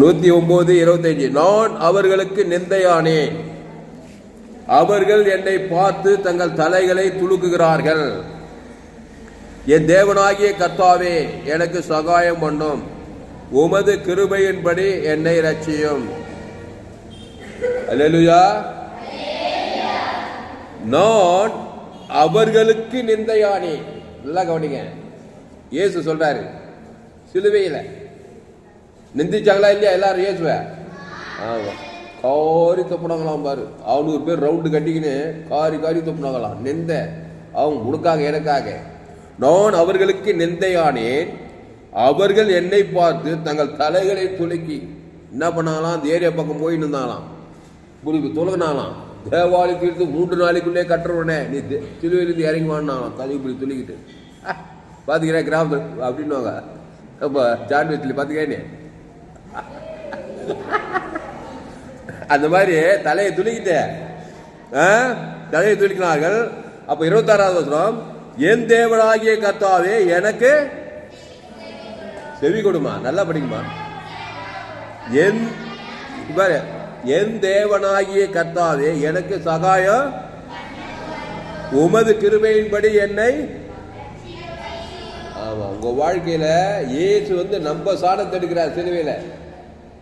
நூத்தி ஒன்பது இருபத்தஞ்சு நான் அவர்களுக்கு நிந்தையானேன் அவர்கள் என்னை பார்த்து தங்கள் தலைகளை துலுக்குகிறார்கள் என் தேவனாகிய கர்த்தாவே எனக்கு சகாயம் பண்ணும். உமது கிருபையின்படி என்னை ரட்சியும் அல்லேலூயா. நான் அவர்களுக்கு நிந்தையானே. நல்லா கவனிங்க. இயேசு சொல்றாரு சிலுவையில். நிந்திச்சாங்களா இல்லையா? எல்லாரும் இயேசுவ ஆமாம் காரி துப்புனாங்களாம் பாரு. அவனுக்கு பேர் ரவுண்டு கட்டிக்கின்னு காரி காரி துப்புனாங்களாம். நெந்த. அவங்க உனக்காக எனக்காக. நான் அவர்களுக்கு நெந்தையானேன். அவர்கள் என்னை பார்த்து தங்கள் தலைகளை துலுக்கி என்ன பண்ணாங்களாம்? அந்த ஏரியா பக்கம் போயின்னு இருந்தாங்களாம். உங்களுக்கு துலகினாலாம் தேவாலி தீர்த்து மூன்று நாளைக்குள்ளே கட்டுறவுடனே நீ தே- சிலுவையிலிருந்து இறங்கி வாங்கினாலாம் தலை இப்படி துளிக்கிட்டு பார்த்துக்கிறேன் கிராமத்தில் அப்படின்னுவாங்க. அப்போ ஜான்வெத்தில் பார்த்துக்கேனே அந்த மாதிரி தலையை துளிக்கிட்டு ஆ? தலையை துளிக்கினார்கள் அப்போ இருபத்தாறாவது வசனம் என் தேவனாகிய கத்தாவே எனக்கு செவி கொடுமா நல்லா படிக்குமா என் பாரு என் தேவனாகிய கத்தாவே எனக்கு சகாயம் உமது கிருபையின்படி என்னை ஆமா உங்க வாழ்க்கையில இயேசு வந்து நம்ம சாணத்தை எடுக்கிறார் சிலுவையில.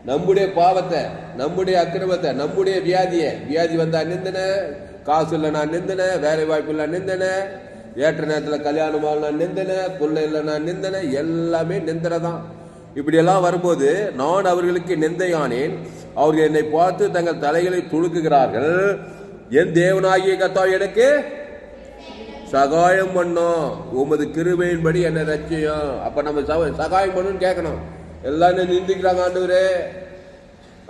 நம்முடைய பாவத்தை நம்முடைய அக்கிரமத்தை நம்முடைய வியாதியை வியாதி வந்தா நிந்தன காசு இல்லை நான் நிந்தன வேலை வாய்ப்பு இல்லை நிந்தன ஏற்ற நேரத்தில் கல்யாணம் நான் நிந்தன பிள்ளை இல்லை நான் நிந்தன எல்லாமே நிந்தனை தான் இப்படியெல்லாம் வரும்போது நான் அவர்களுக்கு நிந்தையானேன். அவர்கள் என்னை பார்த்து தங்கள் தலைகளை துளுக்குகிறார்கள். என் தேவனாகிய கத்தா எனக்கு சகாயம் பண்ணோம். உமது கிருபையின்படி என்னை ரச்சியம் அப்ப நம்ம சக- சகாயம் பண்ணுன்னு கேட்கணும். எல்லாரும் நிந்திக்கிறாங்க ஆண்டவரே.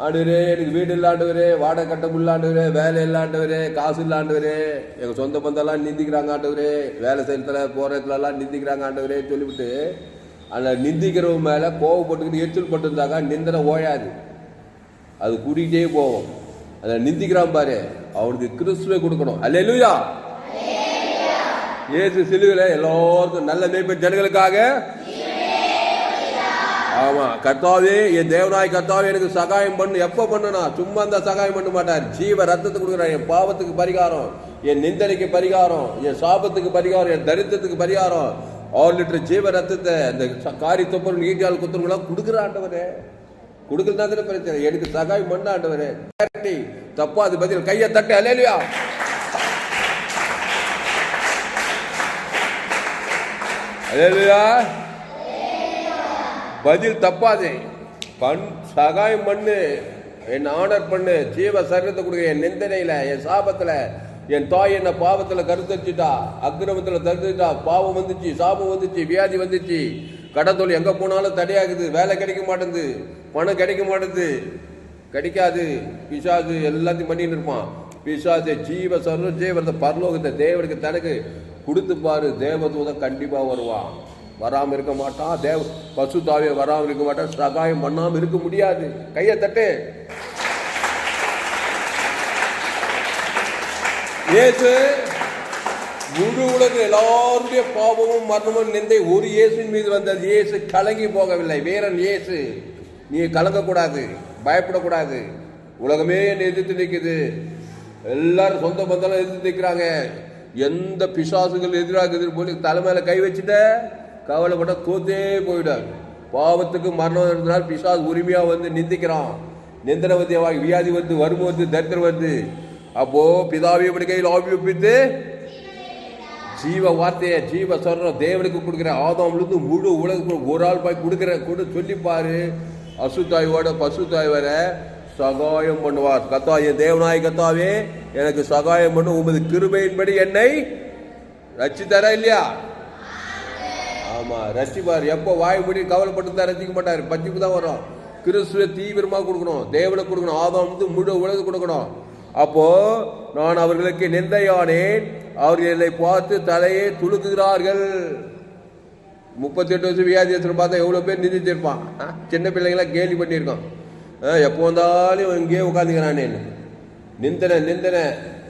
ஆண்டவரே எனக்கு வீடு இல்லை ஆண்டவரே. வாடகை கட்ட முடியல ஆண்டவரே. வேலை இல்லை ஆண்டவரே. காசு இல்லை ஆண்டவரே. எங்க சொந்த பந்தெல்லாம் நிந்திக்கிறாங்க ஆண்டவரே. வேலை செய்யறதுல போறதுல எல்லாம் நிந்திக்கிறாங்க ஆண்டவரே சொல்லிவிட்டு அந்த நிந்திக்கிறவங்க மேல கோவப்பட்டுக்கிட்டு எரிச்சல் பட்டிருந்தாங்க நிந்தனை ஓயாது. அது கூட்டிகிட்டே போகும் அதை நிந்திக்கிறான் பாரு. அவனுக்கு கிறிஸ்துவை கொடுக்கணும். அல்லேலூயா. இயேசு சிலுவையில் எல்லாருக்கும் நல்ல மேய்ப்பன் ஜனங்களுக்காக ஆமா கர்த்தாவே என் தேவனாய் கர்த்தாவே எனக்கு சகாயம் பண்ணு. எப்ப பண்ணனா? சும்மா அந்த சகாயம் பண்ண மாட்டார். ஜீவ ரத்தத்தை கொடுக்குறார். என் பாவத்துக்கு பரிகாரம் என் நிந்தனைக்கு பரிகாரம் என் சாபத்துக்கு பரிகாரம் என் தரித்திரத்துக்கு பரிகாரம். ஆறு லிட்டர் ஜீவ ரத்தத்தை அந்த காரி தொப்பர் நீட்டால் குத்துறவங்களாம் கொடுக்குற ஆண்டவரே. கொடுக்கலனா தானே பிரச்சனை. எனக்கு சகாயம் பண்ண ஆண்டவரே. தப்பா அது பதில். கையை தட்டு. அலேலியா அலேலியா பதில் தப்பாதே. பண் சகாயம் பண்ணு என் ஆனர் பண்ணு ஜீவ சரீரத்தை கொடுக்க என் நிந்தனையில என் சாபத்துல என் தாய் என்ன பாவத்துல கருத்தரிச்சுட்டா அக்கிரமத்துல தடுத்துட்டா பாவம் வந்துச்சு சாபம் வந்துச்சு வியாதி வந்துச்சு. கடத்தொழில் எங்க போனாலும் தடையாகுது வேலை கிடைக்க மாட்டேங்குது பணம் கிடைக்க மாட்டேங்குது. கிடைக்காது பிசாசு எல்லாத்தையும் பண்ணிட்டு இருப்பான். பிசாசு ஜீவ சர்வ ஜீவரத்தை பரலோகத்தை தேவனுக்கு தனக்கு கொடுத்து பாரு தேவதூதன் கண்டிப்பா வருவான். வராமல் இருக்க மாட்டான். தேவ பசுதாவே வராமல் இருக்க மாட்டான். சகாயம் பண்ணாமல் இருக்க முடியாது. கையை தட்டு. இயேசு முழு உலக எல்லாருடைய பாவமும் மரணமும் நிந்தை ஒரு இயேசுவின் மீது வந்தது. இயேசு கலங்கி போகவில்லை. வேறன் இயேசு. நீ கலங்கக்கூடாது பயப்படக்கூடாது. உலகமே என்னை எதிர்த்து நிற்குது. எல்லாரும் சொந்த பந்தெல்லாம் எதிர்த்து நிற்கிறாங்க. எந்த பிசாசுகள் எதிராக எதிர்ப்பு போய் தலைமையில கை வச்சுட்ட? கவலைப்பட்ட தோத்தே போயிடாது பாவத்துக்கு மரணம் இருந்தால் பிசாஸ் உரிமையா வந்து நிந்திக்கிறான். நிந்தனவதி வியாதி வந்து வறுமை வந்து தரித்திரம் வந்து. அப்போ பிதாவை இப்படி கையில் ஆவி ஒப்பித்து ஜீவ வார்த்தையை ஜீவ சொல்றோம் தேவனுக்கு கொடுக்குற ஆதாம்லேருந்து முழு உலகத்துக்கு ஒரு ஆள் போய் கொடுக்குற கொடு சொல்லிப்பாரு. அசுத்தாயோட பசுத்தாய் வர சகாயம் பண்ணுவார். கத்தா என் தேவநாய கத்தாவே எனக்கு சகாயம் பண்ணு. உமது கிருபையின்படி என்னை ரட்சித்தாரா இல்லையா? ஆமா ரசிப்பார். எப்போ வாய் மூடி கவலைப்பட்டு தான் ரசிக்க மாட்டார். பச்சிப்பு தான் வரும். கிறிஸ்துவ தீவிரமா கொடுக்கணும். தேவனை கொடுக்கணும். ஆதாம் வந்து முழு உலக கொடுக்கணும். அப்போ நான் அவர்களுக்கு நிந்தையானேன். அவர்கள் என்னை பார்த்து தலையை துளுக்குகிறார்கள். முப்பத்தெட்டு வருஷம் வியாதியத்தில் பார்த்தா எவ்வளோ பேர் நிந்திச்சிருப்பான் சின்ன பிள்ளைங்களாம் கேலி பண்ணியிருக்கோம். ஆ, எப்போ வந்தாலும் இங்கேயே உட்காந்துக்கிறானே. நிந்தனை நிந்தனை.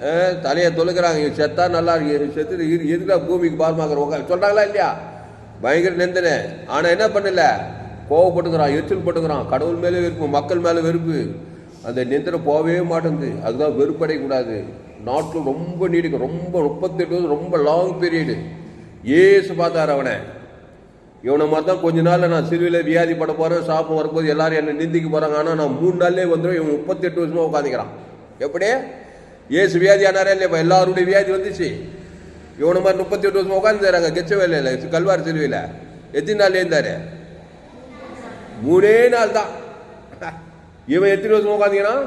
ஆ, தலையை தொழுக்கிறாங்க செத்தா நல்லா இருக்கு. செத்து எதுக்கா பூமிக்கு பாரமாக்குற உட்காந்து சொல்றாங்களா இல்லையா? பயங்கர நிந்தனை. ஆனால் என்ன பண்ணல? கோவப்பட்டுக்கிறான் எரிச்சல் பட்டுக்கிறான். கடவுள் மேலே வெறுப்பு மக்கள் மேலே வெறுப்பு. அந்த நிந்திர போகவே மாட்டேங்குது. அதுதான் வெறுப்படையக்கூடாது. நாட்டில் ரொம்ப நீடிக்கும். ரொம்ப முப்பத்தெட்டு வருஷம் ரொம்ப லாங் பீரியடு ஏசு பார்த்தார் அவனை. இவனை மாதிரி தான் கொஞ்ச நாளில் நான் சிறுவையில் வியாதி பட போகிறேன் சாப்பிட வரும்போது எல்லாரும் என்னை நிந்திக்க போகிறாங்க ஆனால் நான் மூணு நாள்லேயே வந்துடும் இவன் முப்பத்தெட்டு வருஷமாக உட்காந்துக்கிறான் எப்படி? ஏசு வியாதி ஆனாரே இல்லையா? எல்லாருடைய வியாதி வந்துச்சு. இவனை மாதிரி முப்பத்தி எட்டு வருஷம் உட்காந்துறாங்க கெச்ச வேலையில் கல்வார் சிலுவையில் எத்தனை நாள் இருந்தாரு மூணே நாள் தான். இவன் எத்தனை வருஷம் உட்காந்துக்கிறான்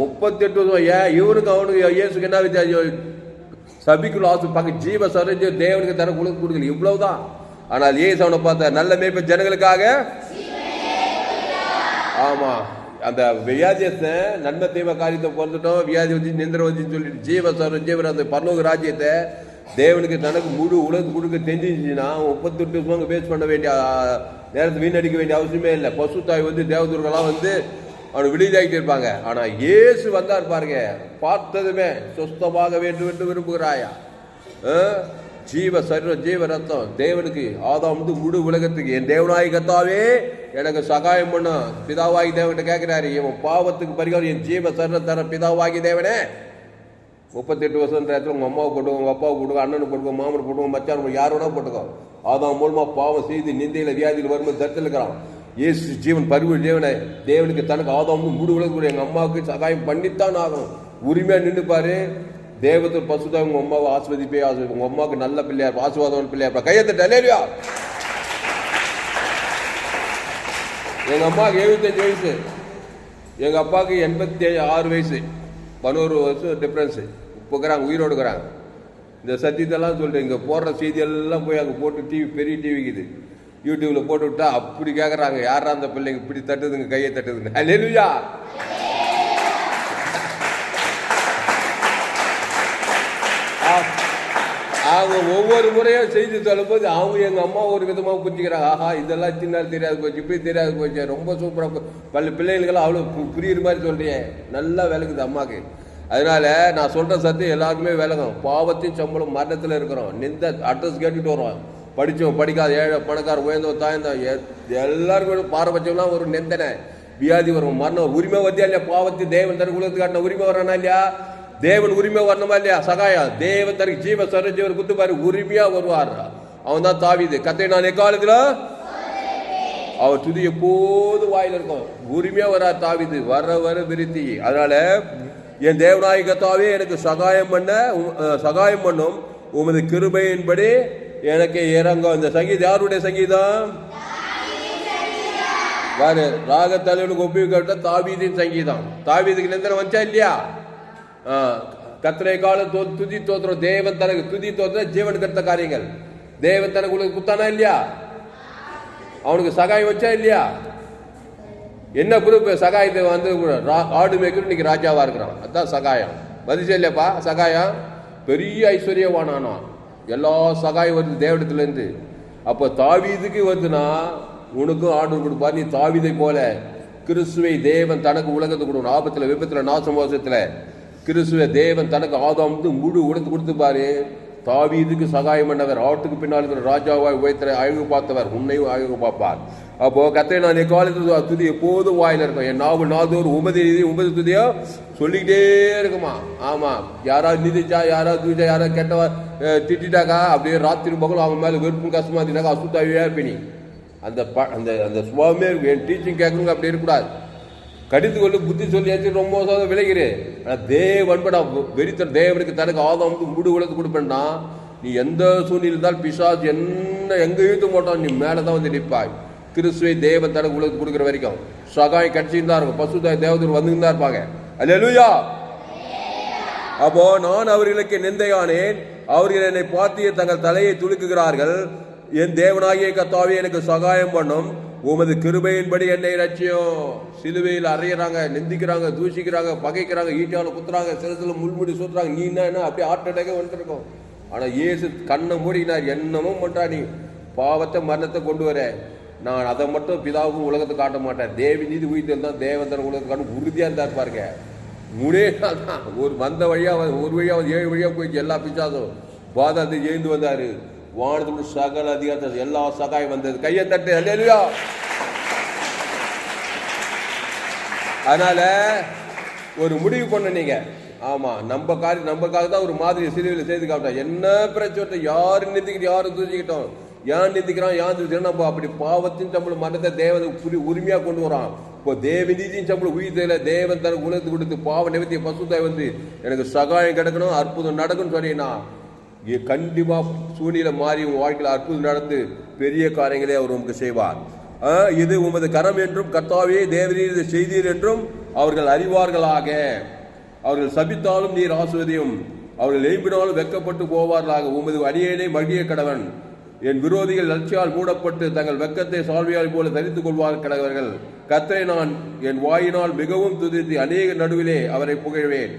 முப்பத்தெட்டு வருஷம். ஏன் இவனுக்கு அவனுக்கு இயேசுக்கு என்ன வித்தியாசம்? சபிக்குள்ள ஆசு பார்க்க ஜீவ சரஞ்சு தேவனுக்கு தர கொடுக்க கொடுக்கல. இவ்வளவுதான். ஆனால் ஏசு அவனை பார்த்த நல்ல மேய்ப்பு ஜனங்களுக்காக. ஆமா. அந்த வியாதியத்தை நன்மை தீம காரியத்தை பிறந்துட்டோம் வியாதி வந்து நிந்திர வந்து சொல்லிட்டு ஜீவ சரம் ஜீவன் அந்த பரலோக ராஜ்யத்தை தேவனுக்கு தனக்கு முழு உலகம் கொடுக்க தெரிஞ்சிச்சுன்னா முப்பத்தெட்டு வருஷம் பேஸ் பண்ண வேண்டிய நேரத்தை வீணடிக்க வேண்டிய அவசியமே இல்லை. பசு தாய் வந்து தேவதூர்கள்லாம் வந்து அவனை விடுதலாகிட்டு இருப்பாங்க. ஆனால் இயேசு வந்தார் பாருங்க பார்த்ததுமே சொஸ்தமாக வேண்டும் என்று விரும்புகிறாயா? ஆ? ஜீவ சரீரம் ஜீவ ரத்தம் தேவனுக்கு ஆதாம் வந்து முழு உலகத்துக்கு என் தேவநாயகத்தாவே எனக்கு சகாயம் பண்ணும் பிதாவாகி தேவன்கிட்ட கேட்கிறாரு இவன் பாவத்துக்கு பரிகாரம் என் ஜீவ சரண தர பிதாவாகி தேவனே. முப்பத்தெட்டு வருஷம் இடத்துல உங்கள் அம்மாவை போட்டுக்கோ உங்கள் அப்பாவை போட்டுக்கோ அண்ணனை போட்டுக்கோ மாமன் போட்டுக்கோ மச்சான் போட்டுக்கோ, யாரோட போட்டுக்கோ. அதான் மூலமாக பாவம் செய்து நிந்தையில் வியாதியில் வரும்போது தடுத்து இருக்கிறான். இயேசு ஜீவன் பரிவு தேவனை. தேவனுக்கு தனக்கு ஆதாம் மூடு உலக எங்கள் அம்மாவுக்கு சகாயம் பண்ணித்தான் ஆகணும். உரிமையாக நின்றுப்பார் பாரு. பசுதான் பசுதா உங்கள் அம்மாவை ஆஸ்வதிப்பே ஆஸ்வதி உங்கள் அம்மாவுக்கு நல்ல பிள்ளையார் ஆசுவாதவன் பிள்ளையார் கையத்தட்ட இல்லையா எங்கள் அம்மாவுக்கு எழுபத்தஞ்சு வயசு. எங்கள் அப்பாவுக்கு எண்பத்தி ஆறு வயசு. பதினோரு வருஷம் டிஃப்ரென்ஸு இப்போ இருக்கிறாங்க உயிரோடு இருக்கிறாங்க. இந்த சத்தியத்தெல்லாம் சொல்லிட்டு இங்கே போடுற செய்தியெல்லாம் போய் அங்கே போட்டு டிவி பெரிய டிவிக்குது யூடியூப்பில் போட்டு விட்டா அப்படி கேட்குறாங்க யாரா அந்த பிள்ளைங்க இப்படி தட்டுதுங்க கையை தட்டுதுங்க அல்லேலூயா அவங்க ஒவ்வொரு முறையும் செய்தி சொல்லும்போது அவங்க எங்கள் அம்மா ஒரு விதமாக புரிஞ்சுக்கிறாங்க. ஆஹா இதெல்லாம் சின்ன தெரியாது போச்சு இப்படி தெரியாது போச்சு. ரொம்ப சூப்பராக பல பிள்ளைகளுக்கெல்லாம் அவ்வளோ புரியுற மாதிரி சொல்றியே நல்லா விளக்குது அம்மாக்கு. அதனால நான் சொல்ற சத்தியம் எல்லாருக்குமே விளங்கும். பாவத்தையும் சம்பளம் மரணத்தில் இருக்கிறோம். நிந்த அட்ரஸ் கேட்டுட்டு வரோம் படித்தோம் படிக்காத ஏழை பணக்கார உயர்ந்தவன் தாய்ந்தவன் எ- எல்லாருக்கும் பாரபட்சம்லாம் ஒரு நிந்தனை. வியாதி வரும். மரணம் உரிமை வந்தியா இல்லையா? பாவத்து தேவன் தர குலத்துக்கு காட்டின உரிமை வரானா இல்லையா? தேவன் உரிமை வரணுமா இல்லையா? சகாயம் தேவன் தனக்கு ஜீவ சரஞ்சீவர் குத்து பாரு உரிமையா வருவார். அவன் தான் தாவிது. கத்தை நான் எக்காலத்தில்? அவர் துதி எப்போது வாயில் இருக்கும். உரிமையா வரார் தாவிது. வர வர விருத்தி. அதனால என் தேவநாயகத்தாவே எனக்கு சகாயம் பண்ண சகாயம் பண்ணும். உமது கிருபையின்படி எனக்கு இறங்கும். இந்த சங்கீதம் யாருடைய சங்கீதம்? பாரு ராக தலைவனுக்கு ஒப்புவிக்கப்பட்ட தாவீதின் சங்கீதம். தாவீதுக்கு நிந்திரம் வந்துச்சா இல்லையா? ஆ, கர்த்தரை காலம் துதி தோத்திரம் தேவன் தனக்கு துதி தோத்திரம் ஜீவன் கருத்த காரியங்கள் தேவன் தனக்கு உங்களுக்கு குத்தானா இல்லையா அவனுக்கு சகாயம் வச்சா இல்லையா என்ன குரூப் சகாயத்தை வந்து ஆடு மேய்க்கணும் இன்னைக்கு ராஜாவா இருக்கிறான் அதான் சகாயம் மதிச்சா இல்லையாப்பா சகாயம் பெரிய ஐஸ்வர்யவானானா எல்லா சகாயம் வருது தேவடத்துல இருந்து அப்போ தாவீதுக்கு வருதுன்னா உனக்கும் ஆர்டர் கொடுப்பா நீ தாவிதை போல கிறிஸ்துவை தேவன் தனக்கு உலகத்தை கொடுக்கணும் ஆபத்துல விபத்துல நாச மோசத்துல கிறிஸ்துவ தேவன் தனக்கு ஆதாம் வந்து முழு உலகத்தை கொடுத்துப்பாரு தாவீதுக்கு சகாயம் பண்ணவர் ஆட்டுக்கு பின்னால் இருக்கிற ராஜாவாய் உயர்த்த அழகு பார்த்தவர் உன்னையும் அழகு பார்ப்பார். அப்போ கத்தை நான் எக்காலத்தில் துதி எப்போதும் வாயில இருக்கும். என் நாவு நாதோர் உமதி நிதி உமதி துதியோ சொல்லிக்கிட்டே இருக்குமா? ஆமா. யாராவது நிதிச்சா யாராவது துதிச்சா யாராவது கெட்டவா திட்டாக்கா திட்டிட்டாக்கா? அப்படியே ராத்திரி பக்கம் அவங்க மேலே வெறுப்பும் கஷ்டமா இருந்தாக்கா அசுத்தாவே இருப்பினி. அந்த ப அந்த அந்த சுபாவமே இருக்கும் என் டீச்சிங் கேட்கணுங்க அப்படி இருக்கக்கூடாது. கடிந்து கொண்டு புத்தி சொல்லியாச்சு ரொம்ப மோசமாக விளைகிறேன். ஆனால் தேவன்படா வெறித்தர் தேவனுக்கு தனக்கு ஆதம் வந்து முடு உலகத்து கொடுப்பேன்னா நீ எந்த சூழ்நிலை இருந்தால் பிசாசு என்ன எங்கே இழுத்து போட்டான் நீ மேலே தான் வந்து நிற்பாய். கிறிஸ்துவை தேவன் தனக்கு உலகத்து கொடுக்குற வரைக்கும். சகாயம் கட்சியும் தான் இருக்கும். பசுதாய் தேவதூர் வந்துன்னு தான் இருப்பாங்க அல்லா அப்போ நான் அவர்களுக்கு நிந்தையானேன். அவர்கள் என்னை பார்த்து தங்கள் தலையை துளுக்குகிறார்கள் என் தேவனாகிய கத்தாவே எனக்கு சகாயம் பண்ணும். உமது கிருபையின்படி என்னை ரட்சியும் சிலுவையில் அறையிறாங்க நிந்திக்கிறாங்க தூஷிக்கிறாங்க பகைக்கிறாங்க ஈட்டியால குத்துறாங்க சிலசில முள்முடி சுற்றுறாங்க நீ என்ன என்ன? அப்படியே ஹார்ட் அட்டாக்கே வந்துருக்கோம். ஆனால் இயேசு கண்ணை மூடினார் என்னமும் பண்ணுறா நீ? பாவத்தை மரணத்தை கொண்டு வர. நான் அதை மட்டும் பிதாவுக்கும் உலகத்தை காட்ட மாட்டேன். தேவி நீதி உயிர்த்தல் தான் தேவந்தர் உலகத்தை காட்ட உறுதியாக இருந்தார் பாருங்க. மூணே நாள் தான். ஒரு வந்த வழியாக ஒரு வழியாக ஏழு வழியாக போயிடுச்சு எல்லா பிச்சாதும் பாதாத்து எழுந்து வந்தார். வானத்தோடு சகல அதிகாரத்தில் எல்லா சகாயம் வந்தது. கையை தட்டு அல்லேலுயா அதனால ஒரு முடிவு பண்ண நீங்க. ஆமா நம்ம காரியம் நம்மக்காக தான் ஒரு மாதிரி சிலுவையில் செய்து காட்டோம் என்ன பிரச்சனை யாரு நிந்திக்கிட்டு யாரும் தூக்கிக்கிட்டோம் ஏன் நிந்திக்கிறான் ஏன் தூக்கிக்கிறோம் நம்ம அப்படி பாவத்தின் சம்பளம் மரணத்தை தேவதை புரி உரிமையா கொண்டு வரான். இப்போ தேவ நீதியின் சம்பளம் உயிர்த்தையில தேவன் தனக்கு உலகத்து கொடுத்து பாவ நிவர்த்திய பசுத்தாய் வந்து எனக்கு சகாயம் கிடைக்கணும் அற்புதம் நடக்கும்னு சொன்னீங்கன்னா இங்க கண்டிப்பாக சூழ்நிலை மாறி உங்கள் வாழ்க்கையில் அற்புதம் நடந்து பெரிய காரியங்களை அவர் உமக்கு செய்வார். இது உமது கரம் என்றும் கர்த்தாவே தேவரீர் இதை செய்தீர் என்றும் அவர்கள் அறிவார்களாக. அவர்கள் சபித்தாலும் நீர் ஆசுவதியும் அவர்கள் எழுப்பினாலும் வெக்கப்பட்டு போவார்களாக. உமது அடியேனே மகிழ கடவன். என் விரோதிகள் லட்சியால் மூடப்பட்டு தங்கள் வெக்கத்தை சால்வியால் போல தரித்துக் கொள்வார் கடவர்கள் கத்தரை நான் என் வாயினால் மிகவும் துதித்து அநேக நடுவிலே அவரை புகழ்வேன்.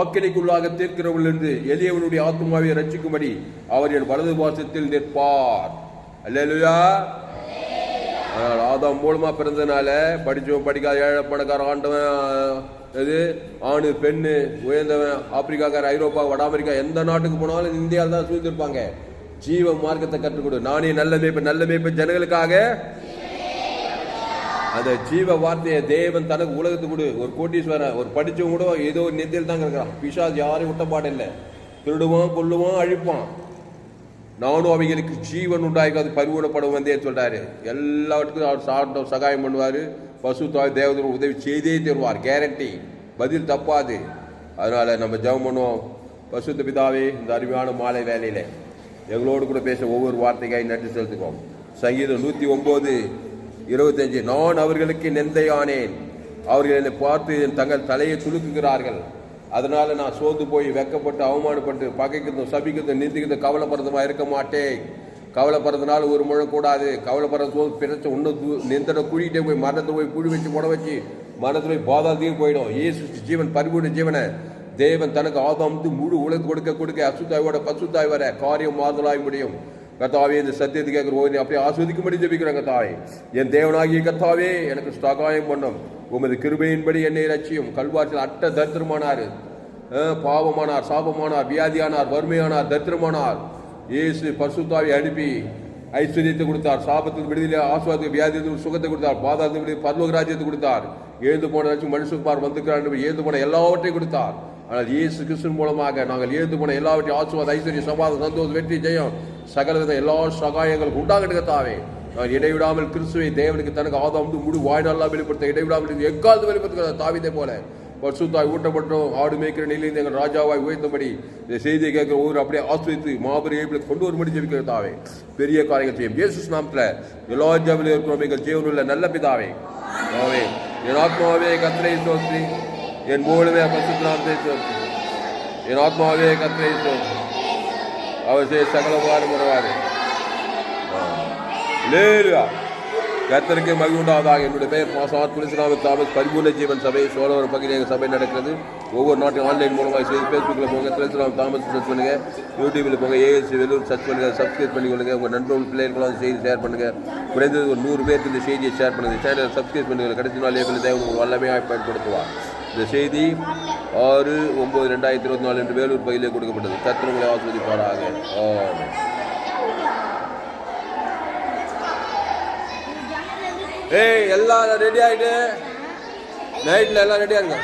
ஆக்கினைக்குள்ளாக தீர்க்கிறவளிலிருந்து எளியவனுடைய ஆத்மாவை ரட்சிக்கும்படி அவர் என் வலது பாசத்தில் நிற்பார். அல்லேலூயா. ஆனால் ஆதாம் மூலமா பிறந்ததுனால படிச்சவன் படிக்காத ஏழை பணக்கார ஆண்டவன் இது ஆணு பெண்ணு உயர்ந்தவன் ஆப்பிரிக்காக்கார ஐரோப்பா வட அமெரிக்கா எந்த நாட்டுக்கு போனாலும் இந்தியாவில் தான் சூழ்ந்திருப்பாங்க. ஜீவ மார்க்கத்தை கற்றுக் கொடு. நானே நல்ல மேய்ப்பு நல்ல மேய்ப்பு ஜனங்களுக்காக அந்த ஜீவ வார்த்தையை தேவன் தனக்கு உலகத்துக்கு கொடு. ஒரு கோட்டீஸ்வரன் ஒரு படிச்சவன் கூட ஏதோ ஒரு நெத்தியில் தான் இருக்கிறான் பிசாஸ் யாரையும் விட்ட பாடில்லை திருடுவான் கொல்லுவான் அழிப்பான். நானும் அவைகளுக்கு ஜீவன் உண்டாய்க்காது பரிவுணப்படும் வந்தே சொல்றாரு. எல்லாவற்றுக்கும் அவர் சார்ந்த சகாயம் பண்ணுவார். பசு தாய் தேவதூர் உதவி செய்தே தருவார். கேரண்டி பதில் தப்பாது. அதனால் நம்ம ஜெபம் பண்ணுவோம். பசுத்த பிதாவே இந்த அருமையான மாலை வேலையில் எங்களோடு கூட பேச ஒவ்வொரு வார்த்தைக்காய் நன்றி செலுத்துக்கோம் சங்கீதம் நூற்றி ஒம்பது இருபத்தஞ்சு நான் அவர்களுக்கு நெந்தையானேன். அவர்கள் என்னை பார்த்து என் தங்கள் தலையை துலுக்குகிறார்கள் அதனால நான் சோர்ந்து போய் வெக்கப்பட்டு அவமானப்பட்டு பகைக்கிறதும் சபிக்கிறதும் நிந்திக்கிறதும் கவலைப்படுறதுமா இருக்க மாட்டேன். கவலைப்படுறதுனால ஒரு முழம் கூடாது. கவலைப்படுறது சோறு பிறச்ச இன்னும் தூ- நிந்தனை குழிகிட்டே போய் மரணத்தை போய் குழி வச்சு முட வச்சு மரணத்தில் போய் பாதாளத்தையும் போயிடும். ஏசு ஜீவன் பரிபூர்ண ஜீவனை. தேவன் தனக்கு ஆதாமுக்கு முழு உலகம் கொடுக்க கொடுக்க அசுத்தாயோட பசுத்தாய் வர காரியம் மாதலாய் முடியும். கத்தாவே இந்த சத்தியத்தை கேட்கிற ஓய்வு அப்படியே ஆஸ்வதிக்கும்படி ஜபிக்கிறேன் கத்தாவே என் தேவனாகிய கத்தாவே எனக்கு சகாயம் பண்ணும். உமது கிருபையின்படி என்னை லட்சியம் கல்வாற்றில் அட்ட தரித்திரமானார். பாவமானார் சாபமானார் வியாதியானார் வறுமையானார் தரித்திரமானார். இயேசு பசுத்தாவை அனுப்பி ஐஸ்வர்யத்தை கொடுத்தார். சாபத்துக்கு விடுதலை ஆசுவாதத்துக்கு வியாதியத்துக்கு சுகத்தை கொடுத்தார். பாதாளத்துக்கு விடுதலை பர்வகராஜ்யத்தை கொடுத்தார். ஏழுந்து போன லட்சம் மனுஷகுமார் வந்துக்கிறார் ஏழுந்து போன எல்லாவற்றையும் கொடுத்தார். ஆனால் இயேசு கிறிஸ்துவின் மூலமாக நாங்கள் ஏந்து போன எல்லாவற்றையும் ஆசுவாத ஐஸ்வர்ய சமாதம் சந்தோஷம் வெற்றி ஜெயம் சகலவித எல்லா சகாயங்களும் உண்டாகட்டு தாவே. நான் இடைவிடாமல் கிறிஸ்துவை தேவனுக்கு தனக்கு ஆதாம் முழு வாய்நாளெல்லாம் வெளிப்படுத்த இடைவிடாமல் எக்காலத்து வெளிப்படுத்துகிற தாவிதே போல? பரிசுத்தாய் ஊட்டப்பட்டோம் ஆடு மேய்க்கிற நிலையில் எங்கள் ராஜாவாய் உயர்த்தபடி இந்த செய்தியை கேட்கிற ஒவ்வொரு அப்படியே ஆஸ்வதித்து மாபெரும் ஏப்பில் கொண்டு வரும்படி ஜெபிக்கிற தாவே. பெரிய காரியங்கள் செய்யும். இயேசு நாமத்தில் எல்லா ஜாமிலும் இருக்கிறோம். எங்கள் ஜீவனுள்ள நல்ல பிதாவே. ஆவே என் ஆத்மாவே கத்திரை சோத்ரி என் மூலமே பரிசுத்த சோற்று என் ஆத்மாவே கத்திரை சோற்று அவர் செய்ய சகலவாறு முறவாரு லேலுயா கர்த்தருக்கு மகிழ்வுண்டாவதாக என்னுடைய பெயர் பாசாத் துளசிராம தாமஸ். பரிபூர்ண ஜீவன் சபை சோழவர் பகுதியில் எங்கள் சபை நடக்கிறது. ஒவ்வொரு நாட்டும் ஆன்லைன் மூலமாக செய்து ஃபேஸ்புக்கில் போங்க. துளசிராம தாமஸ் சர்ச் பண்ணுங்கள் யூடியூபில் போங்க. ஏஎஸ்சி வெள்ளூர் சர்ச் பண்ணுங்கள் சப்ஸ்கிரைப் பண்ணிக்கொள்ளுங்க. உங்கள் நண்பர்கள் பிள்ளைகளும் செய்தி ஷேர் பண்ணுங்க. குறைந்தது ஒரு நூறு பேருக்கு இந்த செய்தியை ஷேர் பண்ணுங்க. சேனலை சப்ஸ்கிரைப் பண்ணுங்கள் கடைசி நாள் ஏப்ரல் தேவை உங்களுக்கு வல்லமையாக பயன்படுத்துவார். இந்த செய்தி ஆறு ஒம்பது ரெண்டாயிரத்தி இருபத்தி நாலு என்று வேலூர் பகுதியிலே கொடுக்கப்பட்டது. கத்திரங்களை ஆஸ்வதிப்பாராக. ஏய் எல்லாம் ரெடி ஆகிட்டு நைட்டில் எல்லாம் ரெடியாக இருங்க.